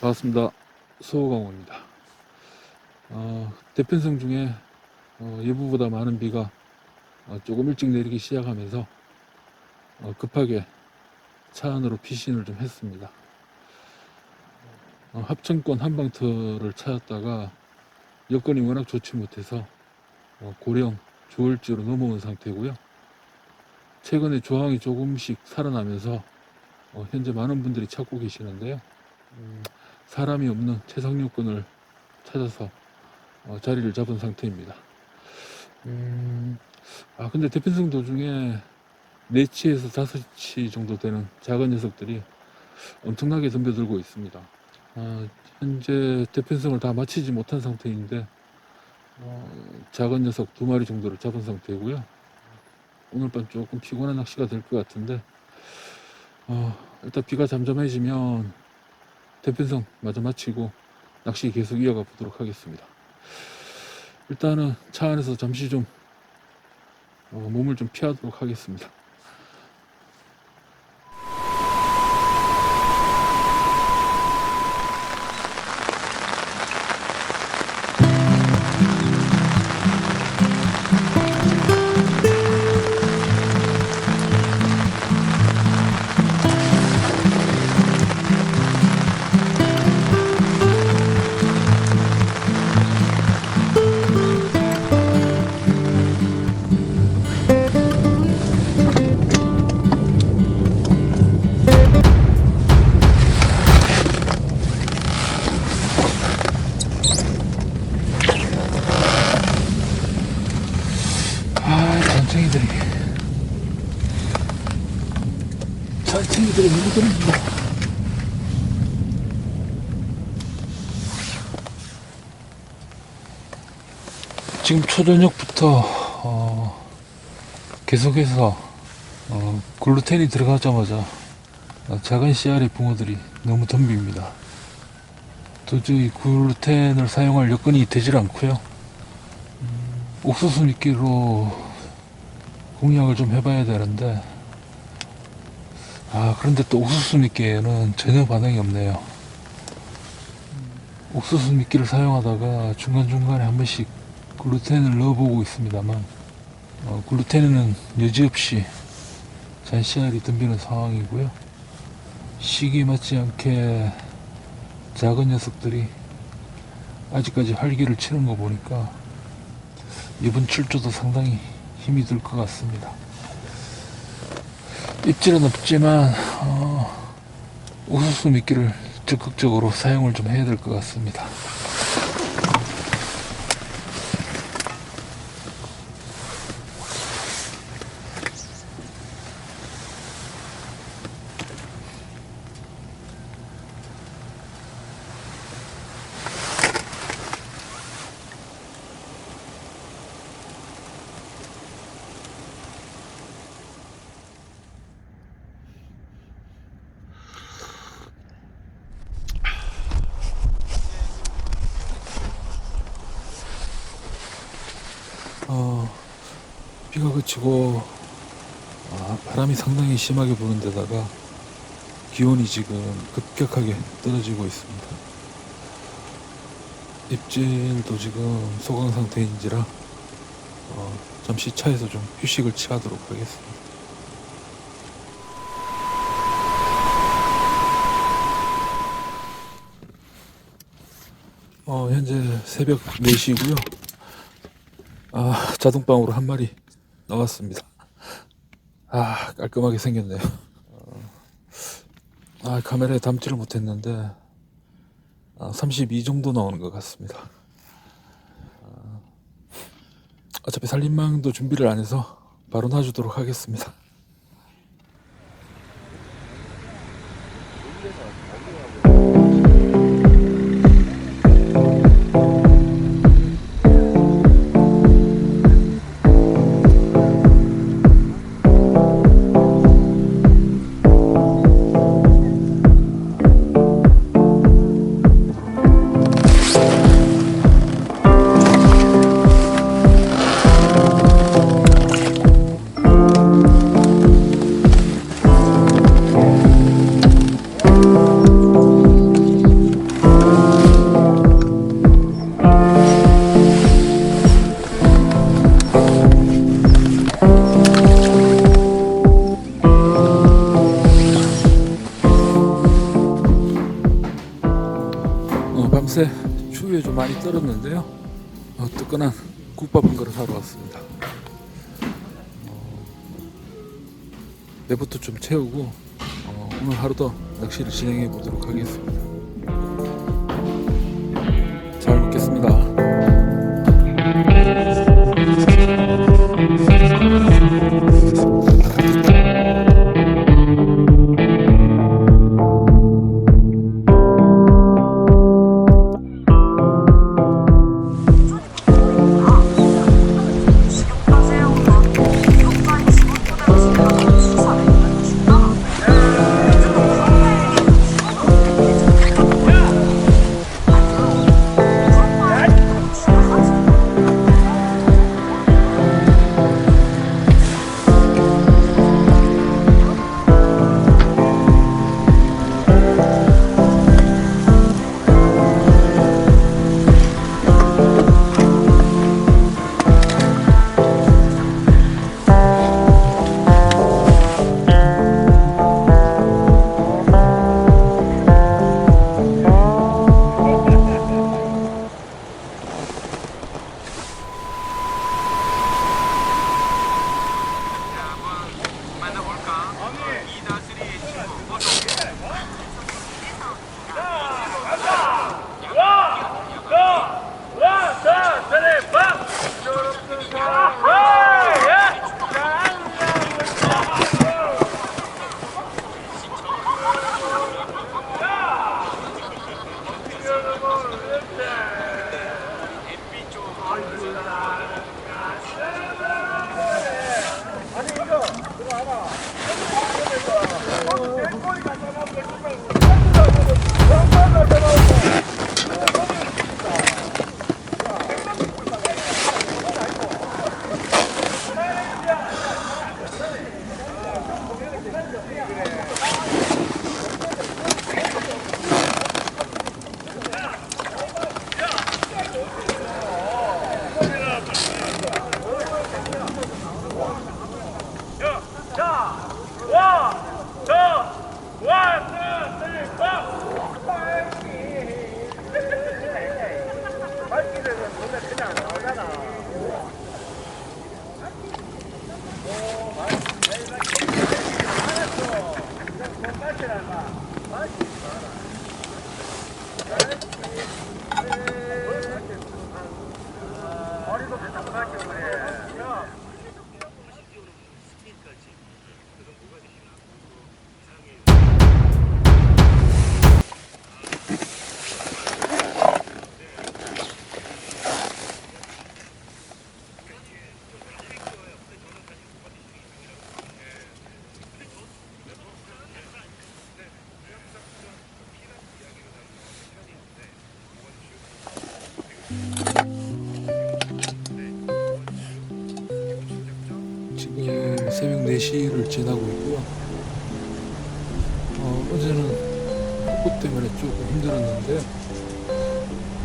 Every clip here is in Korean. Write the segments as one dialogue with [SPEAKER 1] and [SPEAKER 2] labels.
[SPEAKER 1] 반갑습니다. 소호강호입니다. 어, 대편성 중에 어, 예보보다 많은 비가 어, 조금 일찍 내리기 시작하면서 어, 급하게 차 안으로 피신을 좀 했습니다. 어, 합천권 한방터를 찾았다가 여건이 워낙 좋지 못해서 어, 고령 조을지로 넘어온 상태고요. 최근에 조항이 조금씩 살아나면서 어, 현재 많은 분들이 찾고 계시는데요. 음, 사람이 없는 최상류권을 찾아서 어, 자리를 잡은 상태입니다. 음, 아 근데 대편성 도중에 4치에서 5치 정도 되는 작은 녀석들이 엄청나게 덤벼들고 있습니다. 아, 현재 대편성을 다 마치지 못한 상태인데 어, 작은 녀석 두 마리 정도를 잡은 상태고요. 오늘 밤 조금 피곤한 낚시가 될 것 같은데 어, 일단 비가 잠잠해지면 대편성 마저 마치고 낚시 계속 이어가 보도록 하겠습니다. 일단은 차 안에서 잠시 좀 어, 몸을 좀 피하도록 하겠습니다. 지금 초저녁부터, 어, 계속해서, 어, 글루텐이 들어가자마자 어, 작은 씨알의 붕어들이 너무 덤빕니다. 도저히 글루텐을 사용할 여건이 되질 않고요. 옥수수 미끼로 공략을 좀 해봐야 되는데 아 그런데 또 옥수수 미끼에는 전혀 반응이 없네요 옥수수 미끼를 사용하다가 중간중간에 한 번씩 글루텐을 넣어보고 있습니다만 어, 글루텐에는 여지없이 잔씨알이 덤비는 상황이고요 시기에 맞지 않게 작은 녀석들이 아직까지 활기를 치는 거 보니까 이번 출조도 상당히 힘이 들 것 같습니다. 입질은 없지만 어, 우수수 미끼를 적극적으로 사용을 좀 해야 될 것 같습니다. 비가 그치고 아, 바람이 상당히 심하게 부는 데다가 기온이 지금 급격하게 떨어지고 있습니다. 입질도 지금 소강 상태인지라 어, 잠시 차에서 좀 휴식을 취하도록 하겠습니다. 어, 현재 새벽 4시고요. 아, 자동방으로 한 마리 나왔습니다. 아, 깔끔하게 생겼네요. 어, 아, 카메라에 담지를 못했는데, 아, 32 정도 나오는 것 같습니다. 아, 어차피 살림망도 준비를 안 해서 바로 놔주도록 하겠습니다. 떨었는데요. 어, 뜨끈한 국밥 한 그릇 하러 왔습니다. 어, 배부터 좀 채우고 어, 오늘 하루도 낚시를 진행해 보도록 하겠습니다. Поехали! 4시를 지나고 있고요. 어, 어제는 폭우 때문에 조금 힘들었는데,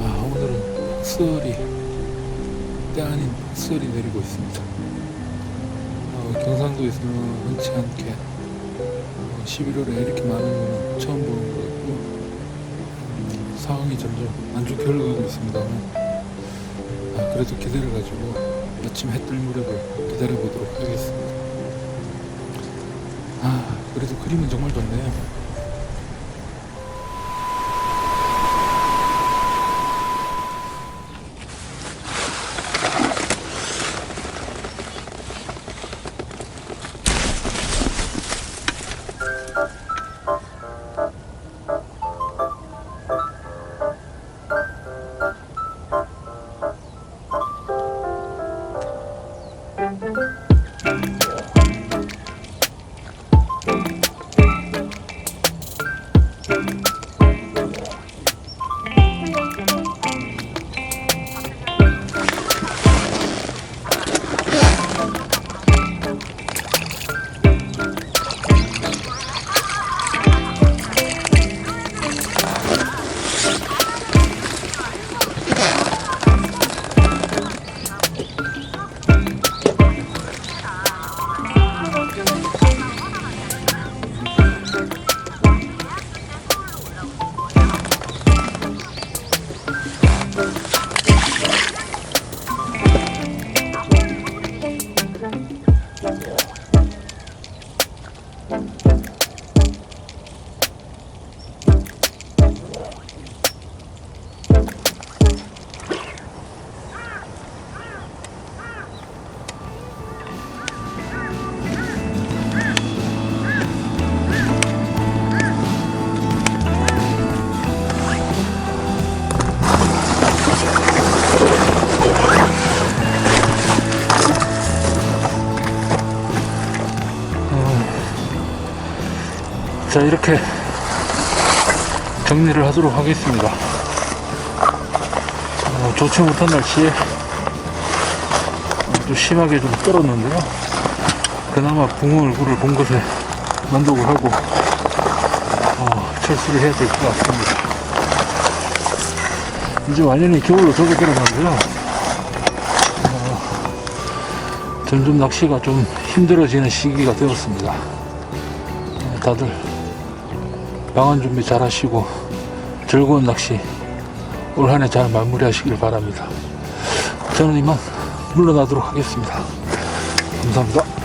[SPEAKER 1] 아, 오늘은 폭설이, 때 아닌 폭설이 내리고 있습니다. 어, 경상도에서는 흔치 않게 어, 11월에 이렇게 많은 거는 처음 보는 것 같고요. 음, 상황이 점점 안 좋게 흘러가고 있습니다만, 아, 그래도 기대를 가지고 아침 해 뜰 무렵을 기다려 보도록 하겠습니다. 아, 그래도 그림은 정말 좋네요. 자, 이렇게 정리를 하도록 하겠습니다. 어, 좋지 못한 날씨에 좀 심하게 좀 떨었는데요. 그나마 붕어 얼굴을 본 것에 만족을 하고 어, 철수를 해야 될 것 같습니다. 이제 완전히 겨울로 접어들어가고요. 어, 점점 낚시가 좀 힘들어지는 시기가 되었습니다. 어, 다들 방안 준비 잘 하시고 즐거운 낚시 올 한 해 잘 마무리하시길 바랍니다. 저는 이만 물러나도록 하겠습니다. 감사합니다.